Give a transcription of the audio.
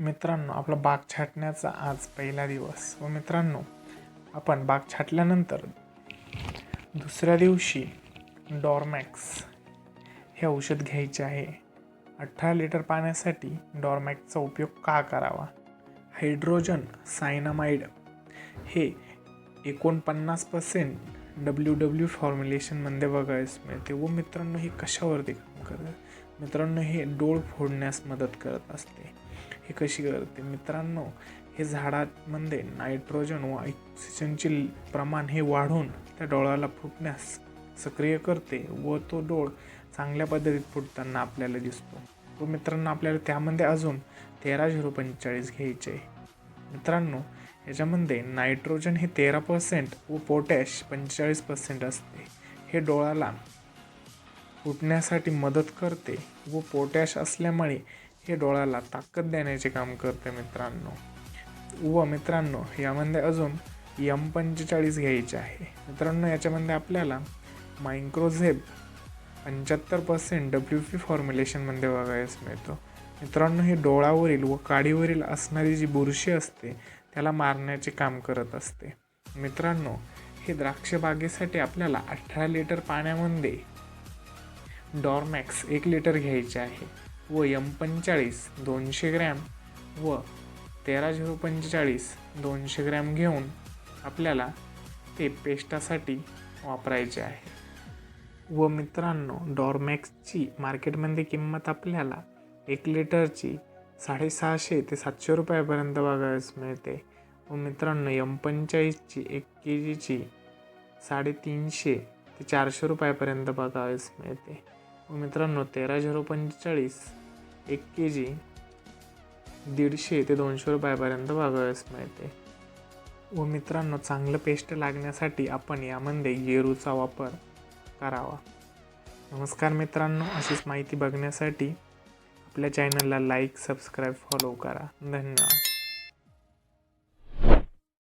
मित्रांनो आपला बाग छाटण्याचा आज पहिला दिवस. व मित्रांनो आपण बाग छाटल्यानंतर दुसऱ्या दिवशी डॉर्मॅक्स हे औषध घ्यायचे आहे. अठरा लिटर पाण्यासाठी डॉर्मॅक्सचा उपयोग का करावा? हायड्रोजन सायनामाइड हे एकोणपन्नास पर्सेंट डब्ल्यू डब्ल्यू फॉर्म्युलेशनमध्ये बघायस मिळते. व मित्रांनो हे कशावरती काम करते? मित्रांनो हे डोळ फोडण्यास मदत करत असते. हे कशी करते? मित्रांनो हे झाडांमध्ये नायट्रोजन व ऑक्सिजनचे प्रमाण हे वाढून त्या डोळ्याला फुटण्यास सक्रिय करते व तो डोळ चांगल्या पद्धतीत फुटताना आपल्याला दिसतो. व मित्रांनो आपल्याला त्यामध्ये अजून तेरा झिरो पंचेचाळीस घ्यायचे आहे. मित्रांनो याच्यामध्ये नायट्रोजन हे तेरा पर्सेंट व पोटॅश पंचेचाळीस पर्सेंट असते. हे डोळ्याला फुटण्यासाठी मदत करते व पोटॅश असल्यामुळे हे डोळ्याला ताकद देण्याचे काम करते मित्रांनो. व मित्रांनो यामध्ये अजून यम पंचेचाळीस घ्यायचे आहे. मित्रांनो याच्यामध्ये आपल्याला मायक्रोझेब पंच्याहत्तर पर्सेंट डब्ल्यू पी फॉर्म्युलेशनमध्ये बघायस मिळतो. मित्रांनो हे डोळावरील व काडीवरील असणारी जी बुरशी असते त्याला मारण्याचे काम करत असते. मित्रांनो हे द्राक्ष बागेसाठी आपल्याला अठरा लिटर पाण्यामध्ये डॉर्मॅक्स एक लिटर घ्यायचे आहे. व यम पंचेचाळीस दोनशे ग्रॅम व तेरा झिरो पंचेचाळीस दोनशे ग्रॅम घेऊन आपल्याला ते पेस्टासाठी वापरायचे आहे. व मित्रांनो डॉर्मॅक्सची मार्केटमध्ये किंमत आपल्याला एक लिटरची साडेसहाशे ते सातशे रुपयापर्यंत बघायला मिळते. व मित्रांनो यम पंचेचाळीसची एक के जीची साडेतीनशे ते चारशे रुपयापर्यंत बघावयास मिळते. मित्रांनो तेरा झिरो पंचेचाळीस एक के जी दीडशे ते दोनशे रुपयापर्यंत बघावयास मिळते. व मित्रांनो चांगलं पेस्ट लागण्यासाठी आपण यामध्ये गेरूचा वापर करावा. नमस्कार मित्रांनो अशीच माहिती बघण्यासाठी आपल्या चॅनलला लाईक सबस्क्राईब फॉलो करा. धन्यवाद.